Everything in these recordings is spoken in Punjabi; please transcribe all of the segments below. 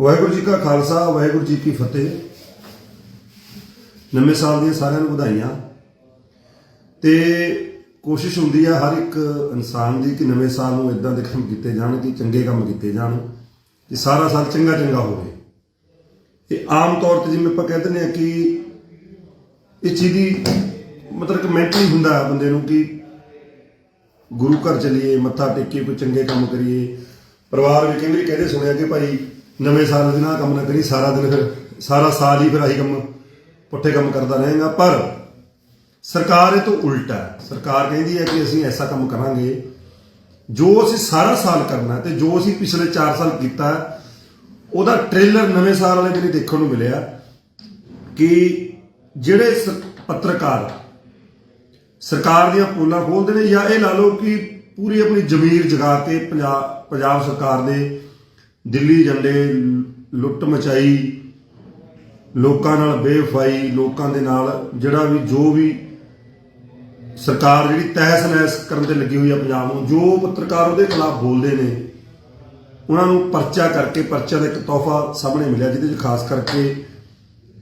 ਵਾਹਿਗੁਰੂ ਜੀ ਕਾ ਖਾਲਸਾ, ਵਾਹਿਗੁਰੂ ਜੀ ਕੀ ਫਤਿਹ। ਨਵੇਂ ਸਾਲ ਦੀਆਂ ਸਾਰਿਆਂ ਨੂੰ ਵਧਾਈਆਂ। ਤੇ ਕੋਸ਼ਿਸ਼ ਹੁੰਦੀ ਆ ਹਰ ਇੱਕ ਇਨਸਾਨ ਦੀ ਕਿ ਨਵੇਂ ਸਾਲ ਨੂੰ ਇਦਾਂ ਦੇ ਕੰਮ ਕੀਤੇ ਜਾਣ ਕਿ ਚੰਗੇ ਕੰਮ ਕੀਤੇ ਜਾਣ, ਕਿ ਸਾਰਾ ਸਾਲ ਚੰਗਾ ਚੰਗਾ ਹੋਵੇ। ਇਹ ਆਮ ਤੌਰ ਤੇ ਜਿਵੇਂ ਆਪਾਂ ਕਹਿੰਦੇ ਨੇ ਕਿ ਇਹ ਚੀਜ਼ ਦੀ ਮਤਲਬ ਕਿ ਮੈਂਟਲੀ ਹੁੰਦਾ ਬੰਦੇ ਨੂੰ ਕਿ ਗੁਰੂ ਘਰ ਚਲੀਏ, ਮੱਥਾ ਟੇਕੀਏ, ਕੋਈ ਚੰਗੇ ਕੰਮ ਕਰੀਏ। ਪਰਿਵਾਰ ਵੀ ਕਈ ਵਾਰੀ ਕਹਿੰਦੇ ਸੁਣਿਆ ਕਿ ਭਾਈ ਨਵੇਂ ਸਾਲ ਦੇ ਨਾਲ ਕੰਮ ਨਾ ਕਰੀ, ਸਾਰਾ ਦਿਨ ਫਿਰ, ਸਾਰਾ ਸਾਲ ਹੀ ਫਿਰ ਆਹੀ ਕੰਮ, ਪੁੱਠੇ ਕੰਮ ਕਰਦਾ ਰਹੇਗਾ। ਪਰ ਸਰਕਾਰ ਇਹ ਤੋਂ ਉਲਟਾ ਹੈ। ਸਰਕਾਰ ਕਹਿੰਦੀ ਹੈ ਕਿ ਅਸੀਂ ਐਸਾ ਕੰਮ ਕਰਾਂਗੇ, ਜੋ ਅਸੀਂ ਸਾਰਾ ਸਾਲ ਕਰਨਾ ਤੇ ਜੋ ਅਸੀਂ ਪਿਛਲੇ 4 ਸਾਲ ਕੀਤਾ ਉਹਦਾ ਟ੍ਰੇਲਰ ਨਵੇਂ ਸਾਲ ਵਾਲੇ ਦਿਨ ਦੇਖਣ ਨੂੰ ਮਿਲਿਆ ਕਿ ਜਿਹੜੇ ਪੱਤਰਕਾਰ ਸਰਕਾਰ ਦੀਆਂ ਪੋਲਾਂ ਖੋਲਦੇ ਨੇ ਜਾਂ ਇਹ ਲਾ ਲਓ ਕਿ ਪੂਰੀ ਆਪਣੀ ਜ਼ਮੀਰ ਜਗਾ ਕੇ ਪੰਜਾਬ ਪੰਜਾਬ ਸਰਕਾਰ ਦੇ ਦਿੱਲੀ ਜਾਂਦੇ, ਲੁੱਟ ਮਚਾਈ, ਲੋਕਾਂ ਨਾਲ ਬੇਵਫਾਈ, ਲੋਕਾਂ ਦੇ ਨਾਲ ਜਿਹੜਾ ਵੀ, ਜੋ ਵੀ ਸਰਕਾਰ ਜਿਹੜੀ ਤਹਿਸ ਨਹਿਸ ਕਰਨ ਤੇ ਲੱਗੀ ਹੋਈ ਆ ਪੰਜਾਬ ਨੂੰ, ਜੋ ਪੱਤਰਕਾਰ ਉਹਦੇ ਖਿਲਾਫ ਬੋਲਦੇ ਨੇ, ਉਹਨਾਂ ਨੂੰ ਪਰਚਾ ਕਰਕੇ ਪਰਚਾ ਦਾ ਇੱਕ ਤੋਹਫਾ ਸਾਹਮਣੇ ਮਿਲਿਆ, ਜਿਹਦੇ ਵਿੱਚ ਖਾਸ ਕਰਕੇ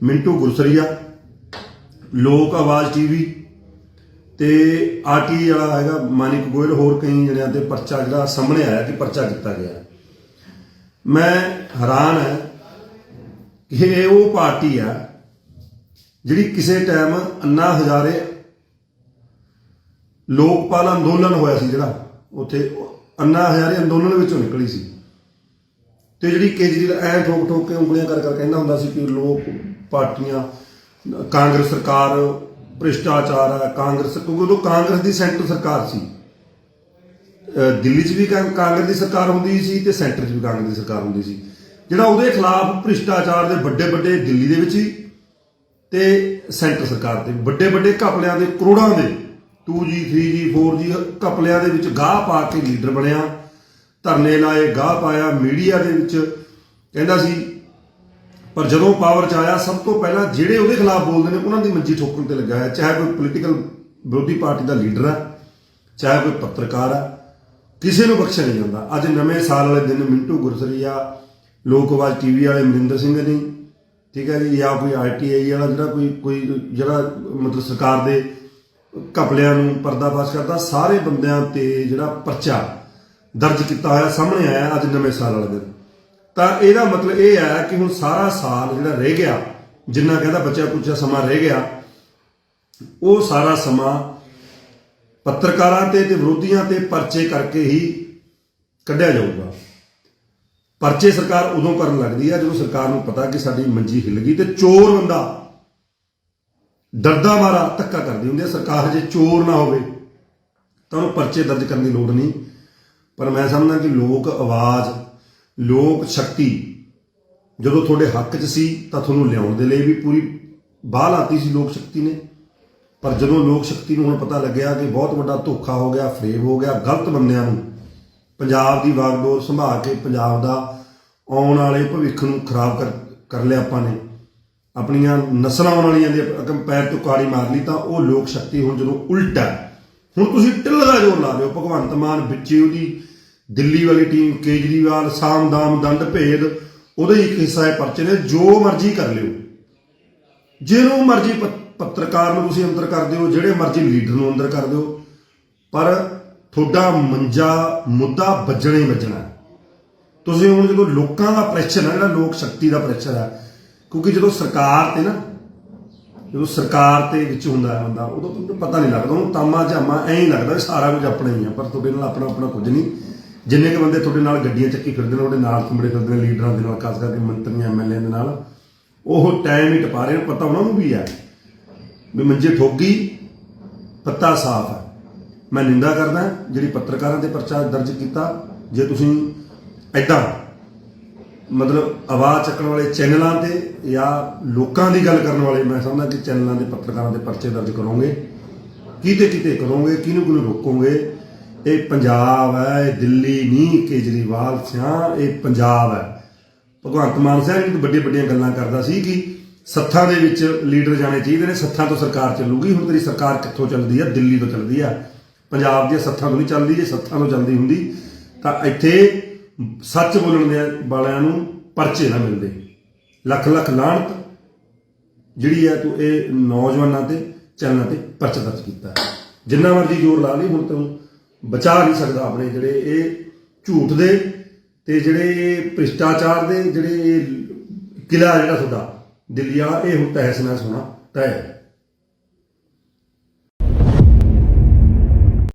ਮਿੰਟੂ ਗੁਰਸਰੀਆ, ਲੋਕ ਆਵਾਜ਼ ਟੀਵੀ ਤੇ ਆਰਟੀ ਵਾਲਾ ਹੈਗਾ, ਮਾਨਿਕ ਗੋਇਲ, ਹੋਰ ਕਈ ਜਣਿਆਂ ਤੇ ਪਰਚਾ ਜਿਹੜਾ ਸਾਹਮਣੇ ਆਇਆ ਕਿ ਪਰਚਾ ਕੀਤਾ ਗਿਆ। ਮੈਂ ਹੈਰਾਨ ਹੈ ਕਿ ਇਹ ਉਹ ਪਾਰਟੀ ਆ ਜਿਹੜੀ ਕਿਸੇ ਟਾਈਮ ਅੰਨਾ ਹਜ਼ਾਰੇ ਲੋਕਪਾਲ ਅੰਦੋਲਨ ਹੋਇਆ ਸੀ ਜਿਹੜਾ, ਉੱਥੇ ਅੰਨਾ ਹਜ਼ਾਰੇ ਅੰਦੋਲਨ ਵਿੱਚੋਂ ਨਿਕਲੀ ਸੀ। ਤੇ ਜਿਹੜੀ ਕੇਜਰੀਵਾਲ ਐ ਠੋਕ ਠੋਕ ਕੇ ਉਂਗਲੀਆਂ ਕਰ ਕਰ ਕਹਿੰਦਾ ਹੁੰਦਾ ਸੀ ਕਿ ਲੋਕ ਪਾਰਟੀਆਂ, ਕਾਂਗਰਸ ਸਰਕਾਰ ਭ੍ਰਿਸ਼ਟਾਚਾਰ ਹੈ ਕਾਂਗਰਸ, ਕਿਉਂਕਿ ਉਦੋਂ ਕਾਂਗਰਸ ਦੀ ਸੈਂਟਰ ਸਰਕਾਰ ਸੀ। ਦਿੱਲੀ 'ਚ ਵੀ ਕਾਂ- ਕਾਂਗਰਸ ਦੀ ਸਰਕਾਰ ਹੁੰਦੀ ਸੀ ਤੇ ਸੈਂਟਰ 'ਚ ਵੀ ਕਾਂਗਰਸ ਦੀ ਸਰਕਾਰ ਹੁੰਦੀ ਸੀ। ਜਿਹੜਾ ਉਹਦੇ ਖਿਲਾਫ ਭ੍ਰਿਸ਼ਟਾਚਾਰ ਦੇ ਵੱਡੇ ਵੱਡੇ ਦਿੱਲੀ ਦੇ ਵਿੱਚ ਹੀ ਤੇ ਸੈਂਟਰ ਸਰਕਾਰ ਦੇ ਵੱਡੇ ਵੱਡੇ ਘਪਲਿਆਂ ਦੇ, ਕਰੋੜਾਂ ਦੇ। 2G 3G 4G ਘਪਲਿਆਂ ਦੇ ਵਿੱਚ ਗਾਹ ਪਾ ਕੇ ਲੀਡਰ ਬਣਿਆ। ਧਰਨੇ ਲਾਏ, ਗਾਹ ਪਾਇਆ, ਮੀਡੀਆ ਦੇ ਵਿੱਚ ਕਹਿੰਦਾ ਸੀ, ਪਰ ਜਦੋਂ ਪਾਵਰ 'ਚ ਆਇਆ, ਸਭ ਤੋਂ ਪਹਿਲਾਂ ਜਿਹੜੇ ਉਹਦੇ ਖਿਲਾਫ ਬੋਲਦੇ ਨੇ, ਉਹਨਾਂ ਦੀ ਮੰਜੀ ਠੋਕਣ ਤੇ ਲੱਗਾ ਹੈ ਚਾਹੇ ਕੋਈ ਪੋਲੀਟੀਕਲ ਵਿਰੋਧੀ ਪਾਰਟੀ ਦਾ ਲੀਡਰ ਹੈ, ਚਾਹੇ ਕੋਈ ਪੱਤਰਕਾਰ ਹੈ ਕਿਸੇ ਨੂੰ ਬਖਸ਼ਿਆ ਨਹੀਂ ਜਾਂਦਾ। ਅੱਜ ਨਵੇਂ ਸਾਲ ਵਾਲੇ ਦਿਨ ਮਿੰਟੂ ਗੁਰਸਰੀਆ, ਲੋਕ ਆਵਾਜ਼ ਟੀਵੀ ਵਾਲੇ ਮਨਿੰਦਰ ਸਿੰਘ ਨੇ, ਠੀਕ ਹੈ ਜੀ, ਜਾਂ ਕੋਈ ਆਰਟੀਆਈ ਵਾਲਾ ਜਿਹੜਾ ਕੋਈ ਕੋਈ ਜਿਹੜਾ ਮਤਲਬ ਸਰਕਾਰ ਦੇ ਘਪਲਿਆਂ ਨੂੰ ਪਰਦਾਫਾਸ਼ ਕਰਦਾ, ਸਾਰੇ ਬੰਦਿਆਂ ਤੇ ਜਿਹੜਾ ਪਰਚਾ ਦਰਜ ਕੀਤਾ ਹੋਇਆ ਸਾਹਮਣੇ ਆਇਆ ਅੱਜ ਨਵੇਂ ਸਾਲ ਵਾਲੇ ਦਿਨ। ਤਾਂ ਇਹਦਾ ਮਤਲਬ ਇਹ ਹੈ ਕਿ ਹੁਣ ਸਾਰਾ ਸਾਲ ਜਿਹੜਾ ਰਹਿ ਗਿਆ, ਜਿੰਨਾ ਕਹਿੰਦਾ ਬੱਚਾ ਕੁਚਾ ਸਮਾਂ ਰਹਿ ਗਿਆ, ਉਹ ਸਾਰਾ ਸਮਾਂ ਪੱਤਰਕਾਰਾਂ ਤੇ ਤੇ ਵਿਰੋਧੀਆਂ ਤੇ ਪਰਚੇ ਕਰਕੇ ਹੀ ਕੱਢਿਆ ਜਾਊਗਾ। ਪਰਚੇ ਸਰਕਾਰ ਉਦੋਂ ਕਰਨ ਲੱਗਦੀ ਆ ਜਦੋਂ ਸਰਕਾਰ ਨੂੰ ਪਤਾ ਕਿ ਸਾਡੀ ਮੰਜੀ ਹਿੱਲ ਗਈ ਤੇ ਚੋਰ ਬੰਦਾ ਡਰਦਾ ਮਾਰਾ ਧੱਕਾ ਕਰਦੀ ਹੁੰਦੀ ਹੈ ਸਰਕਾਰ ਜੇ ਚੋਰ ਨਾ ਹੋਵੇ ਤਾਂ ਉਹਨੂੰ ਪਰਚੇ ਦਰਜ ਕਰਨ ਦੀ ਲੋੜ ਨਹੀਂ। ਪਰ ਮੈਂ ਸਮਝਦਾ ਕਿ ਲੋਕ ਆਵਾਜ਼, ਲੋਕ ਸ਼ਕਤੀ ਜਦੋਂ ਤੁਹਾਡੇ ਹੱਕ 'ਚ ਸੀ ਤਾਂ ਤੁਹਾਨੂੰ ਲਿਆਉਣ ਦੇ ਲਈ ਵੀ ਪੂਰੀ ਬਾਹ ਲਾਤੀ ਸੀ। ਲੋਕ ਸ਼ਕਤੀ ਨੇ ਪਰ ਜਦੋਂ ਲੋਕ ਸ਼ਕਤੀ ਨੂੰ ਹੁਣ ਪਤਾ ਲੱਗਿਆ ਕਿ ਬਹੁਤ ਵੱਡਾ ਧੋਖਾ ਹੋ ਗਿਆ, ਫਰੇਬ ਹੋ ਗਿਆ, ਗਲਤ ਬੰਦਿਆਂ ਨੂੰ, ਪੰਜਾਬ ਦੀ ਵਾਗਡੋਰ ਸੰਭਾਲ ਕੇ ਪੰਜਾਬ ਦਾ ਆਉਣ ਵਾਲੇ ਭਵਿੱਖ ਨੂੰ ਖਰਾਬ ਕਰ ਕਰ ਲਿਆ ਆਪਾਂ ਨੇ। ਆਪਣੀਆਂ ਨਸਲਾਂ ਆਉਣ ਵਾਲੀਆਂ ਦੇ ਅਕਮ, ਪੈਰ ਤੋਂ ਕਾੜੀ ਮਾਰ ਲਈ ਤਾਂ ਉਹ ਲੋਕ ਸ਼ਕਤੀ ਹੁਣ ਜਦੋਂ ਉਲਟਾ ਹੈ। ਹੁਣ ਤੁਸੀਂ ਟਿੱਲ ਦਾ ਜ਼ੋਰ ਲਾ ਦਿਓ। ਭਗਵੰਤ ਮਾਨ ਵਿੱਚੇ ਉਹਦੀ ਦਿੱਲੀ ਵਾਲੀ ਟੀਮ, ਕੇਜਰੀਵਾਲ, ਸਾਮਦਾਮ, ਦੰਡ ਭੇਦ, ਉਹਦੇ ਹੀ ਇੱਕ ਹਿੱਸਾ ਹੈ ਪਰਚੇ ਨੇ, ਜੋ ਮਰਜ਼ੀ ਕਰ ਲਿਓ। ਜਿਹਨੂੰ ਮਰਜ਼ੀ ਪ- ਪੱਤਰਕਾਰ ਨੂੰ ਤੁਸੀਂ ਅੰਦਰ ਕਰ ਦਿਓ, ਜਿਹੜੇ ਮਰਜ਼ੀ ਲੀਡਰ ਨੂੰ ਅੰਦਰ ਕਰ ਦਿਓ। ਪਰ ਤੁਹਾਡਾ ਮੰਜਾ, ਮੁੱਦਾ ਵੱਜਣਾ ਹੀ ਵੱਜਣਾ ਤੁਸੀਂ ਹੁਣ ਜਦੋਂ ਲੋਕਾਂ ਦਾ ਪ੍ਰੈਸ਼ਰ ਹੈ, ਜਿਹੜਾ ਲੋਕ ਸ਼ਕਤੀ ਦਾ ਪ੍ਰੈਸ਼ਰ ਹੈ, ਕਿਉਂਕਿ ਜਦੋਂ ਸਰਕਾਰ ਤੇ ਨਾ, ਜਦੋਂ ਸਰਕਾਰ ਤੇ ਵਿੱਚ ਹੁੰਦਾ ਹੈ ਬੰਦਾ, ਉਦੋਂ ਤੁਹਾਨੂੰ ਪਤਾ ਨਹੀਂ ਲੱਗਦਾ ਉਹਨੂੰ ਤਾਮਾ ਜਾਮਾ ਐਂ ਹੀ ਲੱਗਦਾ ਸਾਰਾ ਕੁਝ ਆਪਣਾ ਹੀ ਆ ਪਰ ਤੁਹਾਡੇ ਨਾਲ ਆਪਣਾ ਆਪਣਾ ਕੁਝ ਨਹੀਂ। ਜਿੰਨੇ ਕ ਬੰਦੇ ਤੁਹਾਡੇ ਨਾਲ ਗੱਡੀਆਂ ਚੱਕੀ ਫਿਰਦੇ ਨੇ ਉਹਦੇ ਨਾਲ ਤੁੰਬੜੇ ਫਿਰਦੇ ਨੇ, ਲੀਡਰਾਂ ਦੇ ਨਾਲ, ਖਾਸ ਕਰਕੇ ਮੰਤਰੀਆਂ ਐਮਐਲਏ ਦੇ ਨਾਲ, ਉਹ ਟਾਈਮ ਹੀ ਟਪਾ ਰਹੇ ਪਤਾ ਉਹਨਾਂ ਨੂੰ ਵੀ ਹੈ। ਵੀ ਮੰਜੇ ਠੋਗੀ ਪੱਤਾ ਸਾਫ਼ ਹੈ। ਮੈਂ ਨਿੰਦਾ ਕਰਦਾ, ਜਿਹੜੀ ਪੱਤਰਕਾਰਾਂ ਤੇ ਪਰਚਾ ਦਰਜ ਕੀਤਾ, ਜੇ ਤੁਸੀਂ ਐਦਾਂ ਮਤਲਬ ਆਵਾਜ਼ ਚੱਕਣ ਵਾਲੇ ਚੈਨਲਾਂ ਤੇ ਜਾਂ ਲੋਕਾਂ ਦੀ ਗੱਲ ਕਰਨ ਵਾਲੇ, ਮੈਂ ਸਮਝਦਾ ਕਿ ਚੈਨਲਾਂ ਦੇ ਪੱਤਰਕਾਰਾਂ ਦੇ ਪਰਚੇ ਦਰਜ ਕਰੋਗੇ। ਕਿਤੇ ਕਿਤੇ ਕਰੋਗੇ, ਕਿਹਨੂੰ ਕਿਹਨੂੰ ਰੋਕੋਗੇ? ਇਹ ਪੰਜਾਬ ਹੈ, ਇਹ ਦਿੱਲੀ ਨਹੀਂ, ਕੇਜਰੀਵਾਲ ਸਿਆਂ ਇਹ ਪੰਜਾਬ ਹੈ। ਭਗਵੰਤ ਮਾਨ ਸਾਹਿਬ ਜੀ ਵੱਡੇ ਵੱਡੀਆਂ ਗੱਲਾਂ ਕਰਦਾ ਸੀ ਕਿ ਸੱਥਾਂ ਦੇ ਵਿੱਚ ਲੀਡਰ ਜਾਣੇ ਚਾਹੀਦੇ ਨੇ, ਸੱਥਾਂ ਤੋਂ ਸਰਕਾਰ ਚੱਲੂਗੀ। ਹੁਣ ਤੇਰੀ ਸਰਕਾਰ ਕਿੱਥੋਂ ਚੱਲਦੀ ਆ? ਦਿੱਲੀ ਤੋਂ ਚੱਲਦੀ ਆ। ਪੰਜਾਬ ਦੀਆਂ ਸੱਥਾਂ ਤੋਂ ਨਹੀਂ ਚੱਲਦੀ, ਜੇ ਸੱਥਾਂ ਤੋਂ ਚੱਲਦੀ ਹੁੰਦੀ, ਤਾਂ ਇੱਥੇ ਸੱਚ ਬੋਲਣ ਦੇ ਵਾਲਿਆਂ ਨੂੰ ਪਰਚੇ ਨਾ ਮਿਲਦੇ। ਲੱਖ ਲੱਖ ਲਾਹਣਤ ਜਿਹੜੀ ਹੈ ਤੂੰ ਇਹ ਨੌਜਵਾਨਾਂ ਤੇ, ਚੈਨਲਾਂ ਤੇ ਪਰਚਾ ਦਰਜ ਕੀਤਾ। ਜਿੰਨਾ ਮਰਜ਼ੀ ਜ਼ੋਰ ਲਾ ਲਈ, ਹੁਣ ਤੂੰ ਬਚਾ ਨਹੀਂ ਸਕਦਾ ਆਪਣੇ ਜਿਹੜੇ ਇਹ ਝੂਠ ਦੇ ਤੇ ਜਿਹੜੇ ਭ੍ਰਿਸ਼ਟਾਚਾਰ ਦੇ ਜਿਹੜੇ ਇਹ ਕਿਲਾ ਜਿਹੜਾ ਤੁਹਾਡਾ। ਦਿੱਲੀ ਵਾਲਾ ਇਹ ਹੁਣ ਤਹਿਸ ਨਹਿਸ ਹੋਣਾ ਤੈਅ